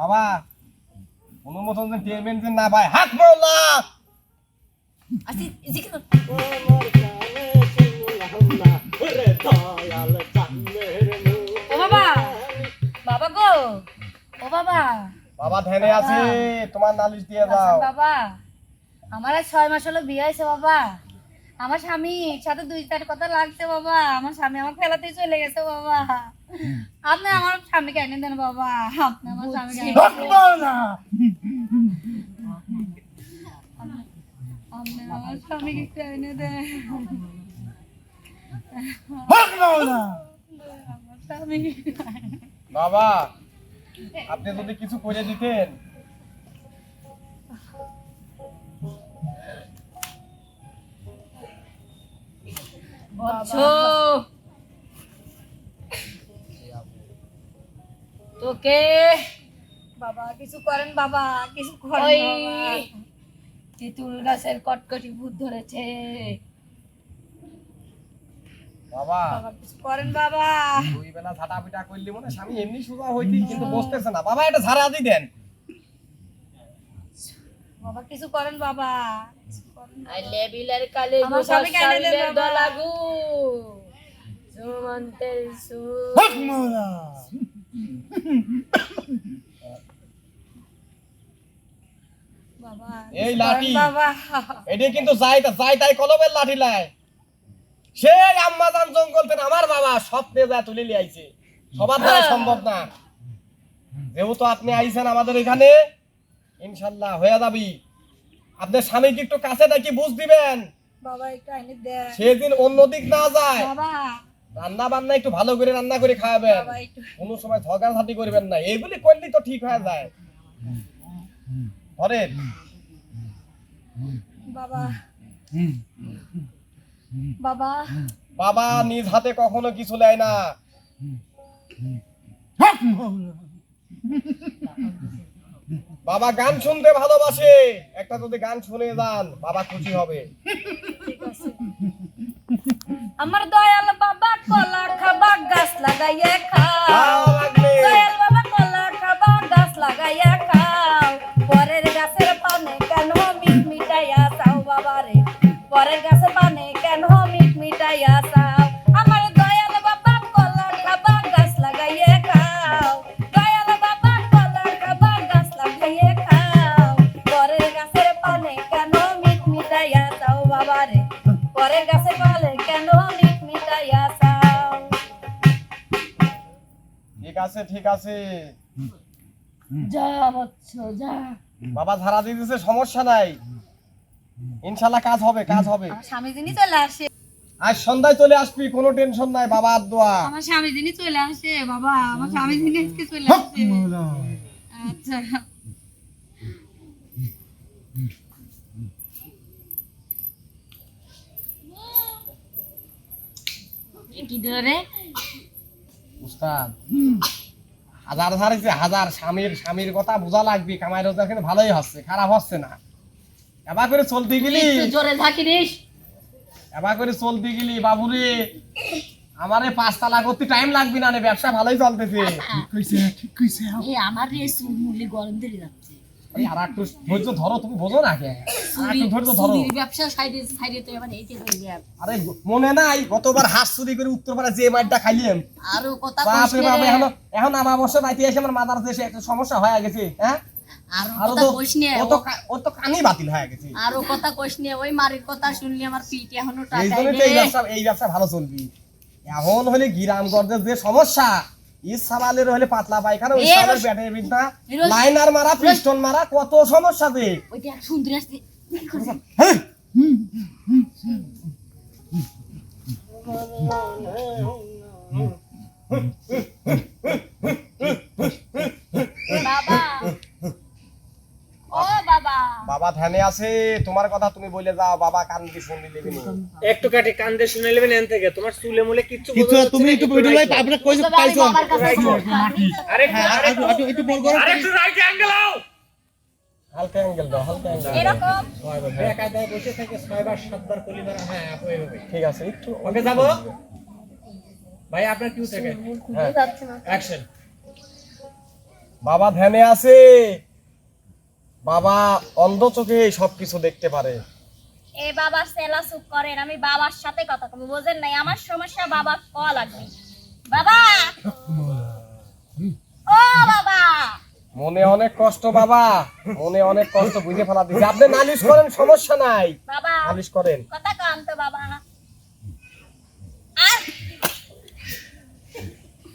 বাবা অনুমোদন যে পেমেন্ট না পায়। হাত মাওলা আসি জিজ্ঞেস ও বাবা বাবা গো ও বাবা। বাবা ধ্যানে আছে তোমার নালিশ দিয়ে দাও বাবা আমার আর ছয় মাস হলো বিয়ে হয়েছে বাবা। আমার স্বামীর সাথে দুই চার কথা লাগছে বাবা। আমার স্বামী আমার ফেলাতেই চলে গেছে বাবা। আপনি আমার স্বামীকে এনে দেন বাবা আপনি আমার স্বামীকে আপনি আমার স্বামীকে একটু এনে দেন। বাবা আপনি যদি কিছু করে দিতেন। তোকে বাবা কিছু করেন বাবা কিছু করেন তেঁতুল গাছের কটকটি ভূত ধরেছে। বাবা। বাবা কিছু করেন বাবা। দুই বেলা ঝাঁটা পিটা করলি মনে স্বামী এমনি সোজা হইতি কিন্তু বসতেছে না। বাবা এটা ঝাড়া দি দেন। বাবা কিছু করেন বাবা কিছু করেন বাবা। আইলে বিলের কালে আমার স্বামীকে এনে দেন দলাগু। সুমন্তের সু বাবা এই লাঠি। এটা কিন্তু যাই যাই তাই কলমের লাঠি লাই। সেই আম্মাজান জঙ্গল থেকে আমার বাবা স্বপ্নে যা তুলে নিয়ে আইছে। সবার দ্বারা সম্ভব না। যেহেতু আপনি আইছেন আমাদের এখানে ইনশাল্লাহ হয়ে যাবি। আপনার স্বামীকে একটু কাছে ডাকি বুঝ দিবেন। বাবা একটু এনে দেন। সেদিন অন্য দিক না যায়। বাবা। রান্না বান্না একটু ভালো করে রান্না করে খাওয়াবেন। কোনো সময় ঝগড়াঝাটি করবেন না। এইগুলি করলে তো ঠিক হয়ে যায়। ধরেন। বাবা। বাবা। বাবা নিজ হাতে কখনো কিছু নেয় না। বাবা গান শুনতে ভালোবাসে। একটা যদি গান শুনে যান বাবা খুশি হবে। আমার দয়াল মিটাইয়া চাও বাবা রে? পরের গাছের পানে কেন মিট মিটাইয়া চাও? ঠিক আছে ঠিক আছে। যা বৎস যা। বাবা ধারা দিয়ে দিছে সমস্যা নাই। ইনশাল্লাহ কাজ হবে কাজ হবে। স্বামী যিনি চলে আসে। আজ সন্ধ্যায় চলে আসবি কোনো টেনশন নাই বাবা আর দোয়া। আমার স্বামী যিনি চলে আসে বাবা। আমার স্বামী যিনি আজকে চলে আসে। আচ্ছা। কি ধরে উস্তাদ হাজার হাজার হাজার স্বামীর স্বামীর কথা বোঝা লাগবে কামাই রোজগার কিন্তু ভালোই হচ্ছে খারাপ হচ্ছে না। এবার করে চলতে গেলি। একটু জোরে এবার করে চলতে গেলি বাবুরে। আমারে পাঁচতলা করতে টাইম লাগবে না ব্যবসা ভালোই চলতেছে। এই আমার রে মূল্য গরম ধরে যাচ্ছে। আর একটু ধৈর্য ধরো তুমি বোঝো না কে একটু ধৈর্য ধরো। ব্যবসা সাইডে সাইডে তো এবার এইতে হয়ে যাবে আরে মনে নাই গতবার হাঁস চুরি করে উত্তরপাড়া যে মাঠটা খাইলাম আরও কথা বাপরে কইস বাপ এখন এখন আমার বসে বাড়িতে এসে আমার মাথার দেশে একটা সমস্যা হয়ে গেছে হ্যাঁ? আরও কথা কইস নে ও তো ও তো কানই বাতিল হয়ে গেছে। আরও কথা কইস নে ওই মারির কথা শুনলি আমার পিঠ এখনও ব্যবসা এই ব্যবসা ভালো চলবি। এখন হলে গিরামগঞ্জের যে সমস্যা ইসালালের হলে পাতলা পায়খানা রস- পেটের বিদ্যা লাইনার মারা পিস্টন মারা কত সমস্যা দে ওইটা এক সুন্দরী আসছে হ্যাঁ বাবা ও বাবা ধ্যানে আছে তোমার কথা তুমি বলে যাও বাবা কান দিয়ে শুনলি লেগে একটু কাটি কান্দে শুনে নেবেন এন থেকে। তোমার চুলে মুলে কিচ্ছু কিছু তুমি একটু একটু ভিডিও লাই রাখো। তারপরে কইছো পাইছো কাছে হ্যাঁ আর একটু। একটু- একটু বল করো। আরেকটু রাইট অ্যাঙ্গেল আও হালকা অ্যাঙ্গেল দাও হালকা অ্যাঙ্গেল এরকম? বেকায়দায় বসে থেকে। ছয়বার সাতবার কলি মারা হ্যাঁ আপু এইভাবে ঠিক আছে একটু ওকে যাব? ভাই আপনার কিউ থেকে। হ্যাঁ। অ্যাকশন বাবা ধ্যানে আছে। বাবা অন্ধ চোখে সবকিছু দেখতে পারে। এ বাবা সেলা চুপ করেন আমি বাবার সাথে কথা কব বোঝেন নাই আমার সমস্যা বাবা ক লাগবে? বাবা! ও বাবা! মনে অনেক কষ্ট বাবা মনে অনেক কষ্ট বুঝে ফেলা দিচ্ছে আপনি নালিশ করেন সমস্যা নাই। বাবা নালিশ করেন। কথা কান তো বাবা।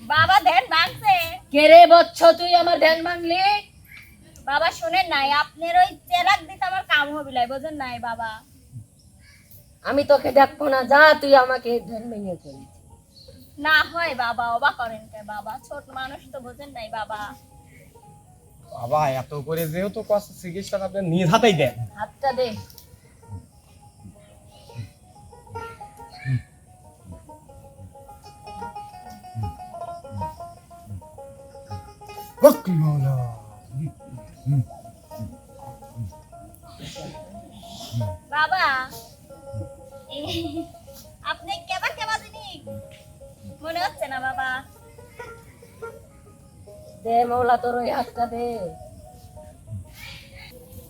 বাবা ধ্যান ভাঙছে। কে রে বচ্চ তুই আমার ধ্যান ভাঙলি? বাবা শুনেন নাই আপনার ওই চেরাক দিতে আমার কাম হবিলাই বোঝেন নাই বাবা। আমি তোকে দেখব না যা তুই আমাকে ধ্যান ভেঙে করি না হয় বাবা অবাক করেন কে বাবা ছোট মানুষ তো বোঝেন নাই বাবা। বাবা এত করে যেহেতু কষ্ট চিকিৎসা আপনি নিজ হাতেই দেন। হাতটা দে। বাবা আপনি কেবা কেবা দিনি? মনে হচ্ছে না বাবা? দে মৌলা তোর ওই হাতটা দে।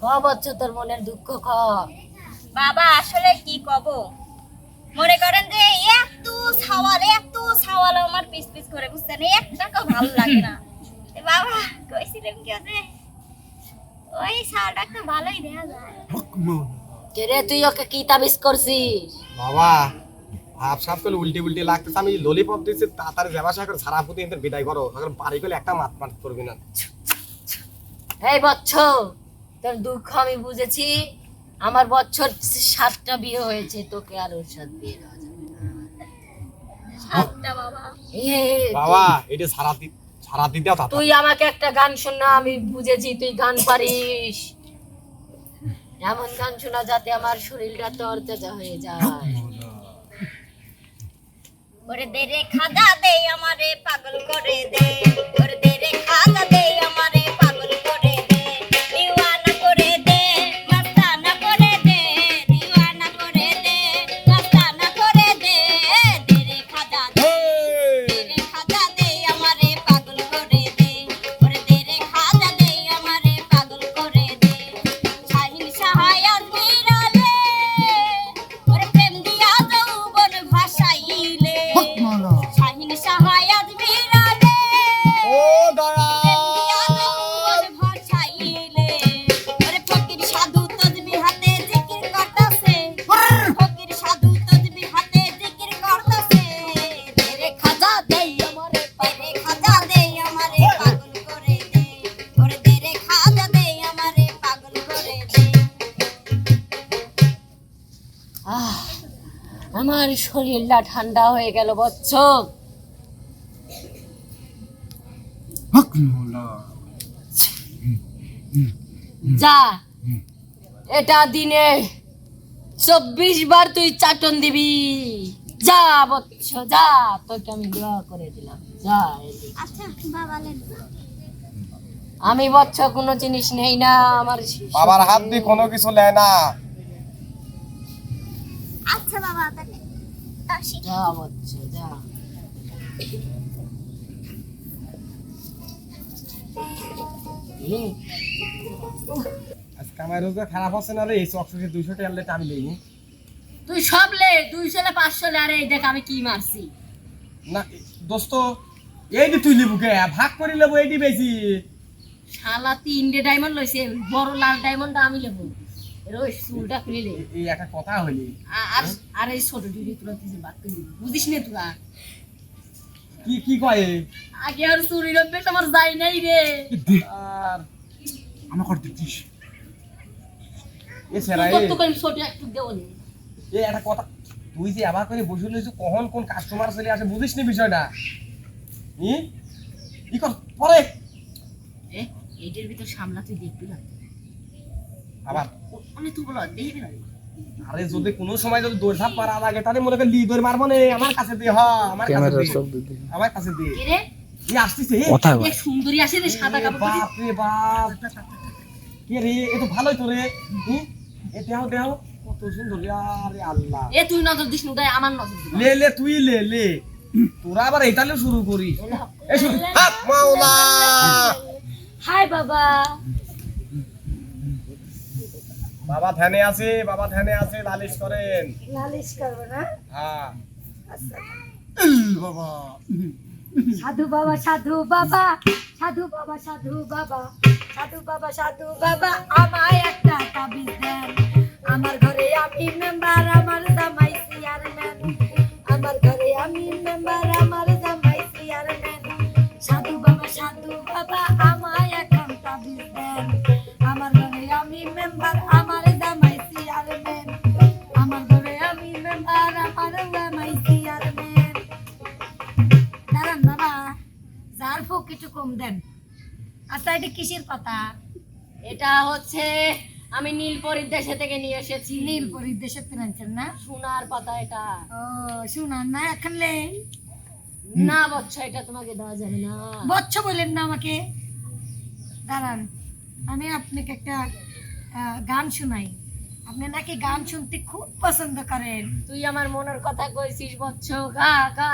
ক বচ্চ তোর মনের দুঃখ খ বাবা আসলে কি কব? মনে করেন যে এত ছাওয়াল এত ছাওয়াল আমার পিস পিস করে বুঝছেন? একটাকে ভালো লাগে না। বাবা কইছিলাম কি যে ওই ভালোই দেখা যায়। কে রে তুই ওকে কি তাবিজ করছিস? বাবা ভাব সাপ করলে উল্টে উল্টে লাগতেছে আমি ললিপপ দিচ্ছি তাড়াতাড়ি করে সারা পুঁতে এদের বিদায় করো এখন বাড়ি গেলে একটা মাত মাত করবি না। এই বচ্চ তোর দুঃখ আমি বুঝেছি আমার বছর সাতটা বিয়ে হয়েছে তোকে আর ওর সাথে বিয়ে দেওয়া যাবে না। সাতটা বাবা। বাবা এটা সারা দি সারা দিতে দাও তুই আমাকে একটা গান শোনা আমি বুঝেছি তুই গান পারিস। এমন গান শোনা যাতে আমার শরীরটা তরতাজা হয়ে যায়। ওরে দে রে খাদা দে আমারে পাগল করে দে। ওরে আমার শরীরটা ঠান্ডা হয়ে গেল বচ্চ যা এটা দিনে চব্বিশ বার তুই চাটন দিবি। যা বচ্চ যা তোকে আমি দোয়া করে দিলাম। যা। আচ্ছা বাবা লেন আমি বচ্চ কোনো জিনিস নেই না আমার বাবার হাত দিয়ে কোনো কিছু নেয় না। আচ্ছা বাবা তাহলে। আসি যা বচ্চ যা। আজকে আমার রোজগার খারাপ হচ্ছে না রে এই চকচকে দুইশো টাকা লেট আমি তুই সব লে দুইশো না পাঁচশো লে আরে দেখ আমি কি মারছি। না দোস্ত এইটি তুই লিবু কে? ভাগ করে লেবো এইটি বেশি। শালা তিনটে ডায়মন্ড লইছে বড় লাল ডায়মন্ডটা আমি লেবো ওই চুলটা এই একটা কথা হইলি। আর আর এই ছোট ডিডি তোরা তুই বাদ করে বুঝিস না তোরা কি কি কয় আগে আর চুরির অভ্যেস আমার যাই নাই রে। আর আমার দিচ্ছিস এ সেরা এ। কত করে ছোট একটু নি। এ একটা কথা তুই যে আবার করে বসে লইছিস কখন কোন কাস্টমার চলে আসে বুঝিস নি বিষয়টা? ই ই কর পরে। এ এইটার ভিতর সামলা তুই দেখবি না। আবার না। আরে যদি কোনো সময় যদি দৌড় মারা লাগে তাহলে মনে কর লি দৌড় মারবো নে আমার কাছে দে হ আমার কাছে দে। আমার কাছে দে। কে রে? ই আসতেছে এক সুন্দরী আসে রে সাদা কাপড় বাপ রে বাপ। কে রে? এ তো ভালোই তো রে। এ দেহ দেহ। কত সুন্দর। আরে আল্লাহ। এ তুই নজর দিস নুদায় আমার নজর দিস। লে লে তুই লে লে। তোরা আবার এইটালে শুরু করিস। এই শুরু হাত মাওলা। হাই বাবা। বাবা ধ্যানে আছে বাবা ধ্যানে আছে লালিশ করেন। নালিশ করব না? হ্যাঁ। আচ্ছা। বাবা। সাধু বাবা সাধু বাবা সাধু বাবা সাধু বাবা সাধু বাবা সাধু বাবা আমায় একটা তাবিজ দেন। আমার ঘরে আমি মেম্বার আমার জামাই চেয়ারম্যান আমার ঘরে আমি মেম্বার আমার জামাই চেয়ারম্যান সাধু বাবা সাধু বাবা কম দেন। আচ্ছা এটা কিসের পাতা এটা হচ্ছে আমি নীলপরির দেশে থেকে নিয়ে এসেছি। নীল পরিদেশে ফিনান্সের না? সোনার পাতা এটা। ও শুনান না এখানে না বচ্চা এটা তোমাকে দেওয়া যাবে না। বচ্চ বললেন না আমাকে। দাঁড়ান আমি আপনাকে একটা গান শোনাই। আপনি নাকি গান শুনতে খুব পছন্দ করেন। তুই আমার মনের কথা কইছিস বচ্চ গা গা।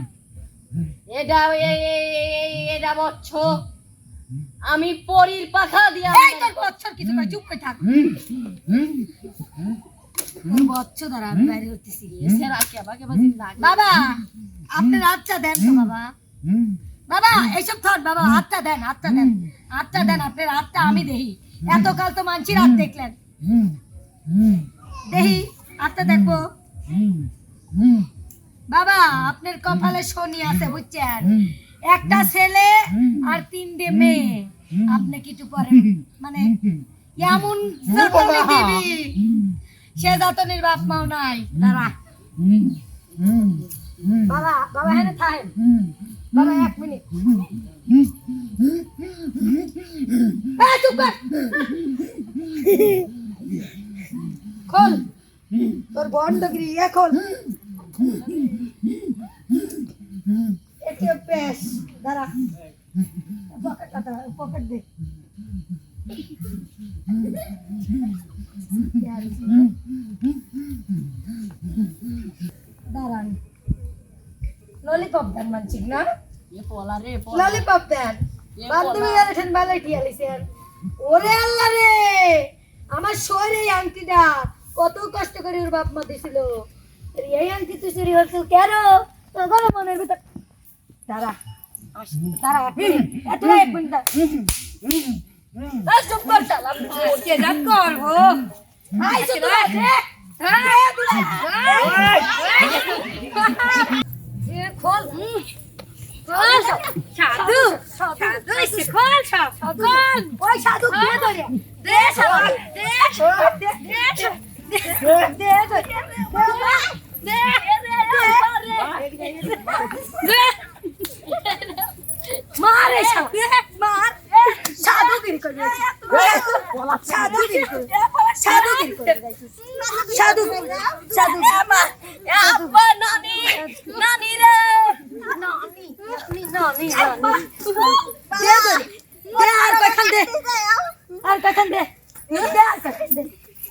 এটা এই- এই- এই- এই- এটা বচ্চ আমি পরির পাখা দিয়া এই তোর বচ্চর কিছু কই চুপ করে থাক। বচ্চ দ্বারা আমি বাইরে উঠতেছি। বাজি বাবা আপনি হাতটা দেন তো বাবা। বাবা এইসব থট বাবা হাতটা দেন হাতটা দেন হাতটা দেন আপনার হাতটা আমি দেহি। এতকাল তো মানছি রাত দেখলেন। দেহি হাতটা দেখব। বাবা আপনার কপালে শনি আছে বুঝছেন? একটা ছেলে আর তিনটে মেয়ে। আপনি কিছু পরে মানে এমন দিবি সে জাতনের বাপ মাও নাই দাঁড়া। বাবা বাবা হ্যাঁ থাকেন। বাবা এক মিনিট। চুপ কর। খোল। তোর বন্ডগিরি এ খোল। দাঁড়া পকেটটা দাঁড়া, পকেট দে দাঁড়ান ললিপপ দেন মানছিক না? এ পলা রে পলা। ললিপপ দেন। এ বান্ধবী পলা। এলেছেন বেলায় টিয়ালিছেন ওরে আল্লাহ রে! আমার শরীরে এই আংটিটা কত কষ্ট করে ওর বাপ মা দিছিল। এই আংটি তুই চুরি হচ্ছে কেন তোর ঘরে মনের ভিতর দাঁড়া দাঁড়া এত এক মিনিট চুপ কর শালা, ওকে রাগ করব আই চুপ খোল সাধু সাধু মারে মার সাধু গিরি করে সাধু গিরি করে সাধু আর কখন দে আর কখন দে আর কখন দে ইয়া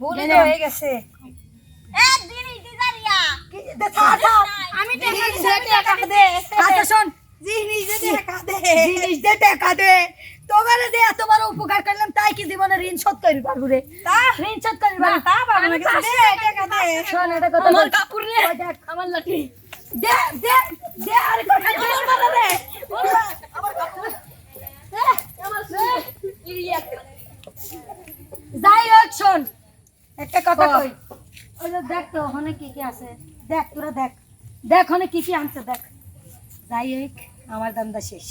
ভুল হয়ে গেছে কি- দে, থাক, থাক। জিনিস দে, টাকা দে। আচ্ছা, শোন, জিনিস দে, টাকা দে। জিনিস দে, টাকা দে। তোমারে যে এত বড় উপকার করলাম তাই কি জীবনে ঋণ শোধ করি পারব রে ঋণ শোধ করি পারব তা পারব না দে টাকা দে শোন এটা কথা আমার কাপড় রে আমার লাঠি দে দে দে আরে কথা দে আমার রে আমার কাপড় দে আমার দে যাই হোক শোন একটা কথা। কই? ওই যে দেখ তো ওখানে কি কি আছে? দেখ তোরা দেখ। দেখ ওখানে কি কি আনছে দেখ। যাই হোক আমার দান্দা শেষ।